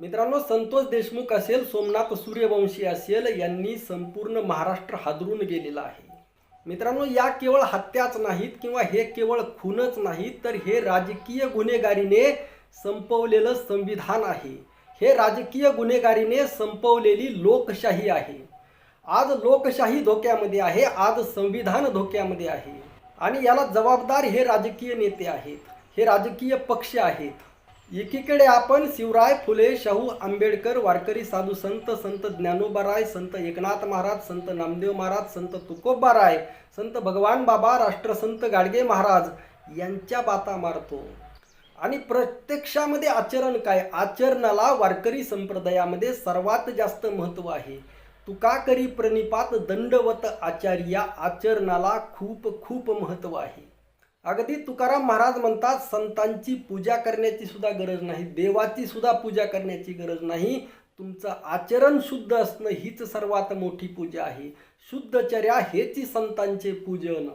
मित्रांनो संतोष देशमुख असेल सोमनाथ सूर्यवंशी असेल यांनी संपूर्ण महाराष्ट्र हादरून गेलेला आहे. मित्रांनो या केवळ हत्याच नाहीत किंवा हे केवळ खूनच नाहीत तर हे राजकीय गुन्हेगारीने संपवलेलं संविधान आहे. हे राजकीय गुन्हेगारीने संपवलेली लोकशाही आहे. आज लोकशाही धोक्यामध्ये आहे आज संविधान धोक्यामध्ये आहे. आणि याला जबाबदार हे राजकीय नेते आहेत हे राजकीय पक्ष आहेत. एकीकडे आपण शिवराय फुले शाहू आंबेडकर वारकरी साधू संत संत ज्ञानोबाराय संत एकनाथ महाराज संत नामदेव महाराज संत तुकोबाराय संत भगवान बाबा राष्ट्रसंत गाडगे महाराज यांच्या बाता मारतो. आणि प्रत्यक्षामध्ये आचरण काय? आचरणाला वारकरी संप्रदायामध्ये सर्वात जास्त महत्त्व आहे. तुका करी प्रणिपात दंडवत आचार्या आचरणाला खूप खूप महत्त्व आहे. अगदी तुकाराम महाराज म्हणतात संतांची पूजा करण्याची सुद्धा गरज नाही देवाची सुद्धा पूजा करण्याची गरज नाही. तुमचं आचरण शुद्ध असणं हीच सर्वात मोठी पूजा आहे. शुद्धचर्या हेची संतांचे पूजन.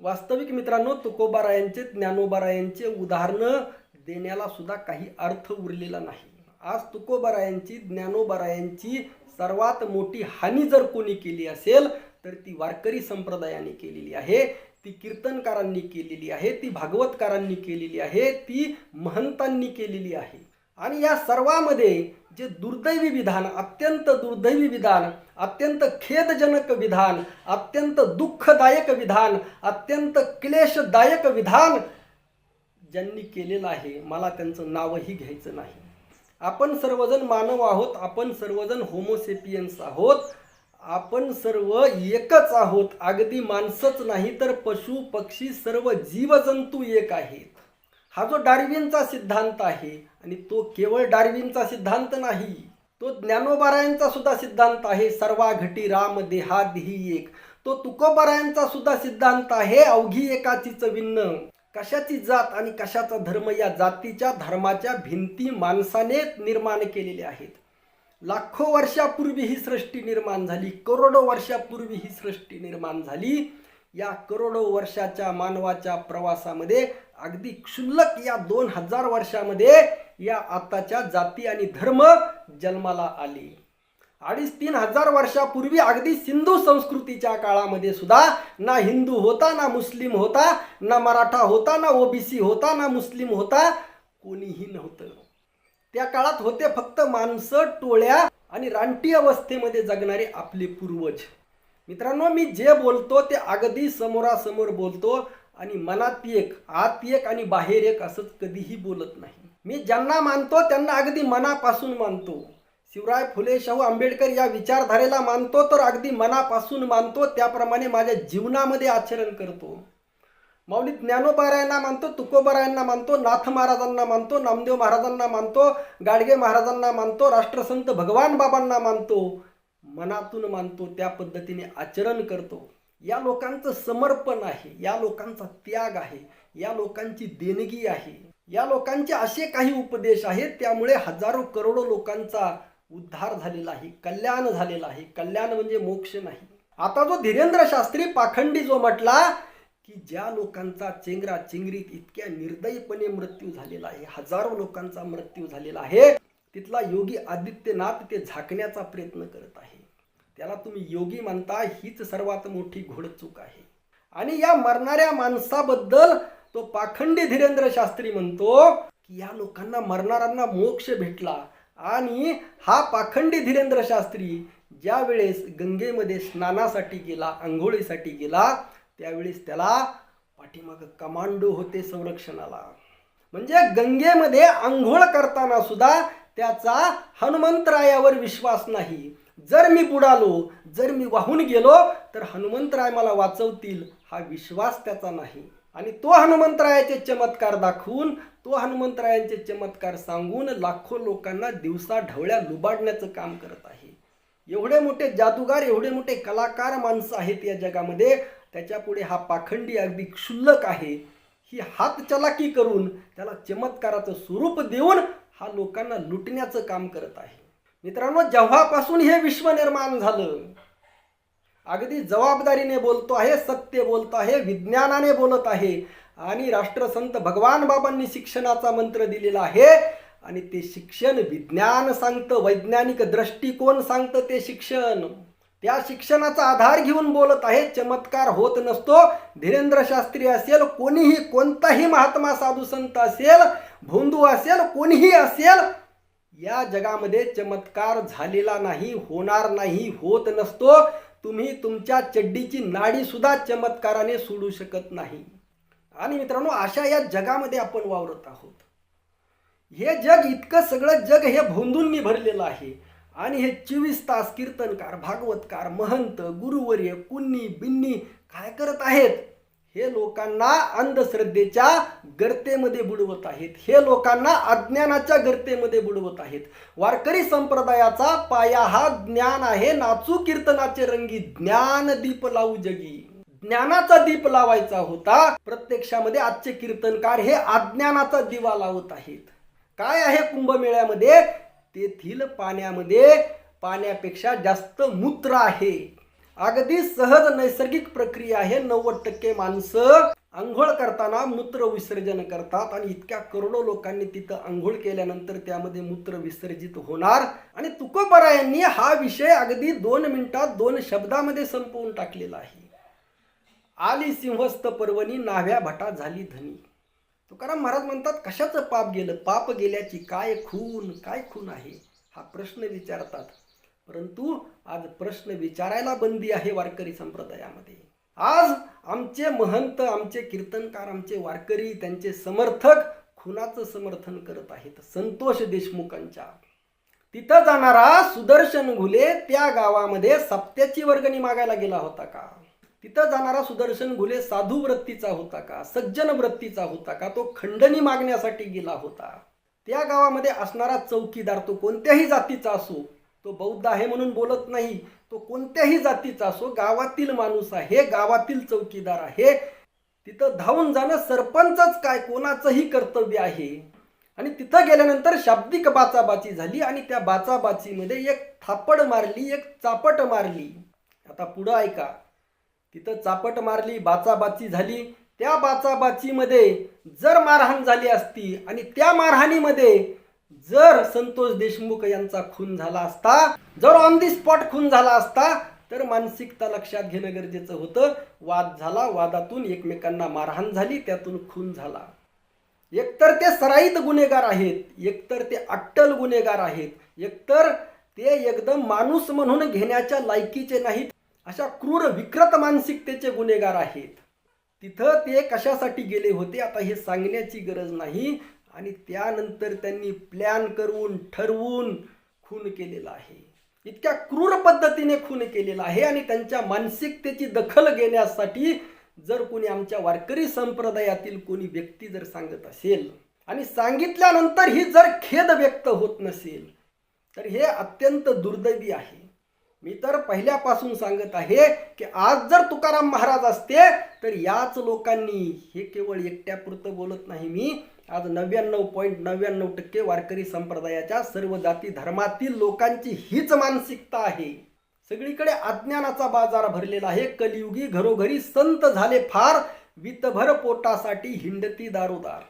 वास्तविक मित्रांनो तुकोबारायांचे ज्ञानोबारायांचे उदाहरणं देण्याला सुद्धा काही अर्थ उरलेला नाही. आज तुकोबारायांची ज्ञानोबारायांची सर्वात मोठी हानी जर कोणी केली असेल तर ती वारकरी संप्रदायाने केलेली आहे. ती कीर्तनकारांनी केलेली आहे ती भागवतकारांनी केलेली आहे ती महंतांनी केलेली आहे. आणि या सर्वामध्ये जे दुर्दैवी विधान अत्यंत दुर्दैवी विधान अत्यंत खेदजनक विधान अत्यंत दुःखदायक विधान अत्यंत क्लेशदायक विधान ज्यांनी केलेलं आहे मला त्यांचं नावही घ्यायचं नाही. आपण सर्वजण मानव आहोत आपण सर्वजण होमोसेपियन्स आहोत आपण सर्व एकच आहोत. अगदी माणसंच नाही तर पशु पक्षी सर्व जीवजंतू एक आहेत. हा जो डार्विनचा सिद्धांत आहे आणि तो केवळ डार्विनचा सिद्धांत नाही तो ज्ञानोबारायांचा सुद्धा सिद्धांत आहे. सर्वा घटी राम देहादिही एक. तो तुकोबारायांचा सुद्धा सिद्धांत आहे अवघी एकाचीच विन्न कशाची जात आणि कशाचा धर्म या जातीच्या धर्माच्या भिंती माणसाने निर्माण केलेल्या आहेत. लाखो वर्षापूर्वी ही सृष्टी निर्माण झाली करोडो वर्षापूर्वी ही सृष्टी निर्माण झाली. या करोडो वर्षाच्या मानवाच्या प्रवासामध्ये अगदी क्षुल्लक या दोन हजार वर्षामध्ये या आताच्या जाती आणि धर्म जन्माला आले. अडीच तीन हजार वर्षापूर्वी अगदी सिंधू संस्कृतीच्या काळामध्ये सुद्धा ना हिंदू होता ना मुस्लिम होता ना मराठा होता ना ओबीसी होता ना मुस्लिम होता कोणीही नव्हतं. त्या काळात होते फक्त माणसं टोळ्या आणि रानटी अवस्थेमध्ये जगणारे आपले पूर्वज. मित्रांनो मी जे बोलतो ते अगदी समोरासमोर बोलतो आणि मनात एक आत एक आणि बाहेर एक असंच कधीही बोलत नाही. मी ज्यांना मानतो त्यांना अगदी मनापासून मानतो. शिवराय फुले शाहू आंबेडकर या विचारधारेला मानतो तर अगदी मनापासून मानतो. त्याप्रमाणे माझ्या जीवनामध्ये आचरण करतो. माऊली ज्ञानोबारायांना मानतो तुकोबारायांना मानतो नाथ महाराजांना मानतो नामदेव महाराजांना मानतो गाडगे महाराजांना मानतो राष्ट्रसंत भगवान बाबांना मानतो मनातून मानतो त्या पद्धतीने आचरण करतो. या लोकांचं समर्पण आहे या लोकांचा त्याग आहे या लोकांची देणगी आहे या लोकांचे असे काही उपदेश आहेत त्यामुळे हजारो करोडो लोकांचा उद्धार झालेला आहे कल्याण झालेला आहे. कल्याण म्हणजे मोक्ष नाही. आता जो धीरेंद्र शास्त्री पाखंडी जो म्हटला की ज्या लोकांचा चेंगरा चेंगरीत इतक्या निर्दयीपणे मृत्यू झालेला आहे हजारो लोकांचा मृत्यू झालेला आहे तिथला योगी आदित्यनाथ ते झाकण्याचा प्रयत्न करत आहे. त्याला तुम्ही योगी म्हणता हीच सर्वात मोठी घोडचूक आहे. आणि या मरणाऱ्या माणसाबद्दल तो पाखंडी धीरेंद्र शास्त्री म्हणतो की या लोकांना मरणाऱ्यांना मोक्ष भेटला आणि हा पाखंडी धीरेंद्र शास्त्री ज्या वेळेस गंगेमध्ये स्नानासाठी गेला आंघोळीसाठी गेला त्यावेळेस त्याला पाठीमाग कमांडो होते संरक्षणाला. म्हणजे गंगेमध्ये आंघोळ करताना सुद्धा त्याचा हनुमंतरायावर विश्वास नाही. जर मी बुडालो जर मी वाहून गेलो तर हनुमंतराय मला वाचवतील हा विश्वास त्याचा नाही. आणि तो हनुमंतरायाचे चमत्कार दाखवून तो हनुमंतरायांचे चमत्कार सांगून लाखो लोकांना दिवसा ढवळ्या लुबाडण्याचं काम करत आहे. एवढे मोठे जादूगार एवढे मोठे कलाकार माणसं आहेत या जगामध्ये. त्याच्यापुढे हा पाखंडी अगदी क्षुल्लक आहे. ही हातचलाकी करून त्याला चमत्काराचं स्वरूप देऊन हा लोकांना लुटण्याचं काम करत आहे. मित्रांनो जेव्हापासून हे विश्व निर्माण झालं अगदी जबाबदारीने बोलतो आहे सत्य बोलतो आहे विज्ञानाने बोलत आहे आणि राष्ट्रसंत भगवान बाबांनी शिक्षणाचा मंत्र दिलेला आहे आणि ते शिक्षण विज्ञान सांगतं वैज्ञानिक दृष्टिकोन सांगतं ते शिक्षण. त्या शिक्षणाचा आधार घेऊन बोलत आहे चमत्कार होत नसतो. धीरेंद्र शास्त्री असेल कोणीही कोणताही महात्मा साधू संत असेल भोंदू असेल कोणीही असेल या जगामध्ये चमत्कार झालेला नाही होणार नाही होत नसतो. तुम्ही तुमच्या चड्डीची नाडी सुद्धा चमत्काराने सोडू शकत नाही. आणि मित्रांनो अशा या जगामध्ये आपण वावरत आहोत. हे जग इतकं सगळं जग हे भोंदूंनी भरलेलं आहे. आणि हे चोवीस तास कीर्तनकार भागवतकार महंत गुरुवर्य कुन्नी बिन्नी काय करत आहेत? हे लोकांना अंधश्रद्धेच्या गर्तेमध्ये बुडवत आहेत. हे लोकांना अज्ञानाच्या गर्तेमध्ये बुडवत आहेत. वारकरी संप्रदायाचा पाया हा ज्ञान आहे. नाचू कीर्तनाचे रंगी ज्ञान दीप लावू जगी. ज्ञानाचा दीप लावायचा होता. प्रत्यक्षामध्ये आजचे कीर्तनकार हे अज्ञानाचा दिवा लावत आहेत. काय आहे कुंभमेळ्यामध्ये? तेथील पाण्यामध्ये पाण्यापेक्षा जास्त मूत्र आहे. अगदी सहज नैसर्गिक प्रक्रिया आहे. नव्वद टक्के माणसं आंघोळ करताना मूत्र विसर्जन करतात आणि इतक्या करोडो लोकांनी तिथं आंघोळ केल्यानंतर त्यामध्ये मूत्र विसर्जित होणार. आणि तुकोबरा यांनी हा विषय अगदी दोन मिनिटात दोन शब्दामध्ये संपवून टाकलेला आहे. आली सिंहस्थ पर्वणी नाव्या भटा झाली धनी. तुकाराम महाराज म्हणतात कशाचं पाप गेलं? पाप गेल्याची काय खून काय खून आहे? हा प्रश्न विचारतात. परंतु आज प्रश्न विचारायला बंदी आहे वारकरी संप्रदायामध्ये. आज आमचे महंत आमचे कीर्तनकार आमचे वारकरी त्यांचे समर्थक खुनाचं समर्थन करत आहेत. संतोष देशमुखांच्या. तिथं जाणारा सुदर्शन घुले त्या गावामध्ये सप्त्याची वर्गणी मागायला गेला होता का? तिथं जाणारा सुदर्शन घुले साधू वृत्तीचा होता का? सज्जन वृत्तीचा होता का? तो खंडणी मागण्यासाठी गेला होता. त्या गावामध्ये असणारा चौकीदार तो कोणत्याही जातीचा असो तो बौद्ध आहे म्हणून बोलत नाही तो कोणत्याही जातीचा असो गावातील माणूस आहे गावातील चौकीदार आहे तिथं धावून जाणं सरपंचच काय कोणाचंही कर्तव्य आहे. आणि तिथं गेल्यानंतर शाब्दिक बाचाबाची झाली आणि त्या बाचाबाचीमध्ये एक थापड मारली एक चापट मारली. आता पुढं ऐका. तिथं चापट मारली बाचाबाची झाली. त्या बाचाबाचीमध्ये जर मारहाण झाली असती आणि त्या मारहाणीमध्ये जर संतोष देशमुख यांचा खून झाला असता जर ऑन दी स्पॉट खून झाला असता तर मानसिकता लक्षात घेणं गरजेचं होतं. वाद झाला वादातून एकमेकांना मारहाण झाली त्यातून खून झाला. एकतर ते सराईत गुन्हेगार आहेत एकतर ते अट्टल गुन्हेगार आहेत एकतर ते एकदम माणूस म्हणून घेण्याच्या लायकीचे नाहीत. अशा क्रूर विकृत मानसिकतेचे गुन्हेगार आहेत. तिथं ते कशासाठी गेले होते आता हे सांगण्याची गरज नाही. आणि त्यानंतर त्यांनी प्लॅन करून ठरवून खून केलेला आहे. इतक्या क्रूर पद्धतीने खून केलेला आहे आणि त्यांच्या मानसिकतेची दखल घेण्यासाठी जर कोणी आमच्या वारकरी संप्रदायातील कोणी व्यक्ती जर सांगत असेल आणि सांगितल्यानंतर ही जर खेद व्यक्त होत नसेल तर हे अत्यंत दुर्दैवी आहे. मी तर पहिल्यापासून सांगत आहे की आज जर तुकाराम महाराज असते तर याच लोकांनी हे केवळ एकट्यापुरतं बोलत नाही मी. आज नव्याण्णव पॉईंट नव्याण्णव टक्के वारकरी संप्रदायाच्या सर्व जाती धर्मातील लोकांची हीच मानसिकता आहे. सगळीकडे अज्ञानाचा बाजार भरलेला आहे. कलियुगी घरोघरी संत झाले फार. वितभर पोटासाठी हिंडती दारोदार.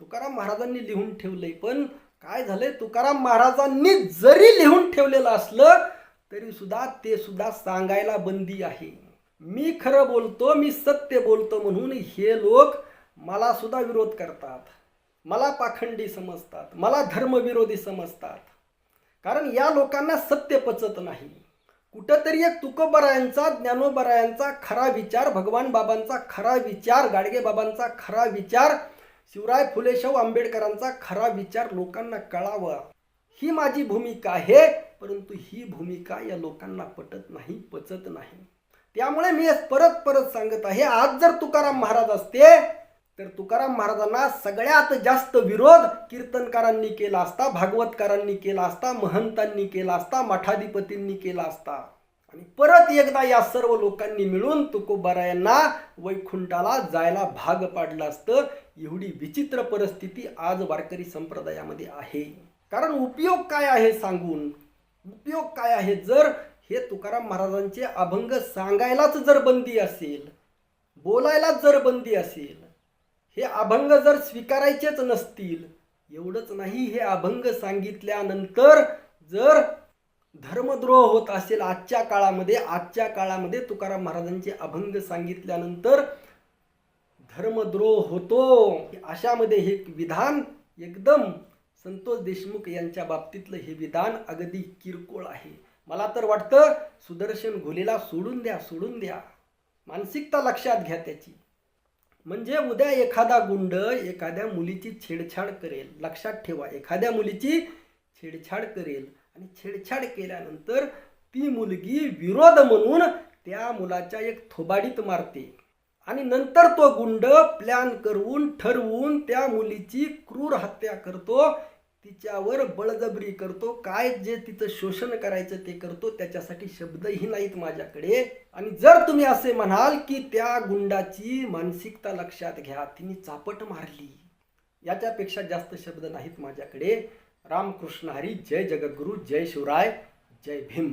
तुकाराम महाराजांनी लिहून ठेवलंय पण काय झालंय? तुकाराम महाराजांनी जरी लिहून ठेवलेलं असलं तरी सुद्धा ते सुद्धा सांगायला बंदी आहे. मी खरं बोलतो मी सत्य बोलतो म्हणून हे लोक मला सुद्धा विरोध करतात. मला पाखंडी समजतात मला धर्मविरोधी समजतात. कारण या लोकांना सत्य पचत नाही. कुठंतरी एक तुकोबरायांचा ज्ञानोबरायांचा खरा विचार भगवान बाबांचा खरा विचार गाडगे बाबांचा खरा विचार शिवराय फुले शाहू आंबेडकरांचा खरा विचार लोकांना कळावा. ही माझी भूमिका आहे. परंतु ही भूमिका या लोकांना पटत नाही पचत नाही. त्यामुळे मी परत परत सांगत आहे आज जर तुकाराम महाराज असते तर तुकाराम महाराजांना सगळ्यात जास्त विरोध कीर्तनकारांनी केला असता भागवतकारांनी केला असता महंतांनी केला असता मठाधिपतींनी केला असता. आणि परत एकदा या सर्व लोकांनी मिळून तुकोबारा यांना वैकुंठाला जायला भाग पाडलं असतं एवढी विचित्र परिस्थिती आज वारकरी संप्रदायामध्ये आहे. कारण उपयोग काय आहे सांगून? उपयोग काय आहे? जर हे तुकाराम महाराजांचे अभंग सांगायलाच जर बंदी असेल बोलायलाच जर बंदी असेल हे अभंग जर स्वीकारायचेच नसतील एवढंच नाही हे अभंग सांगितल्यानंतर जर धर्मद्रोह होत असेल आजच्या काळामध्ये आजच्या काळामध्ये तुकाराम महाराजांचे अभंग सांगितल्यानंतर धर्मद्रोह होतो. अशामध्ये हे विधान एकदम संतोष देशमुख यांच्या बाबतीतलं हे विधान अगदी किरकोळ आहे. मला तर वाटतं सुदर्शन घोलेला सोडून द्या सोडून द्या. मानसिकता लक्षात घ्या त्याची. म्हणजे उद्या एखादा गुंड एखाद्या मुलीची छेडछाड करेल. लक्षात ठेवा एखाद्या मुलीची छेडछाड करेल. आणि छेडछाड केल्यानंतर ती मुलगी विरोध म्हणून त्या मुलाच्या एक थोबाडीत मारते. आणि नंतर तो गुंड प्लॅन करून ठरवून त्या मुलीची क्रूर हत्या करतो. तिच्यावर बळजबरी करतो. काय जे तिचं शोषण करायचं ते करतो. त्याच्यासाठी शब्दही नाहीत माझ्याकडे. आणि जर तुम्ही असे म्हणाल की त्या गुंडाची मानसिकता लक्षात घ्या तिने चापट मारली. याच्यापेक्षा जास्त शब्द नाहीत माझ्याकडे. रामकृष्ण हरी जय जगद्गुरू जय शिवराय जय भीम.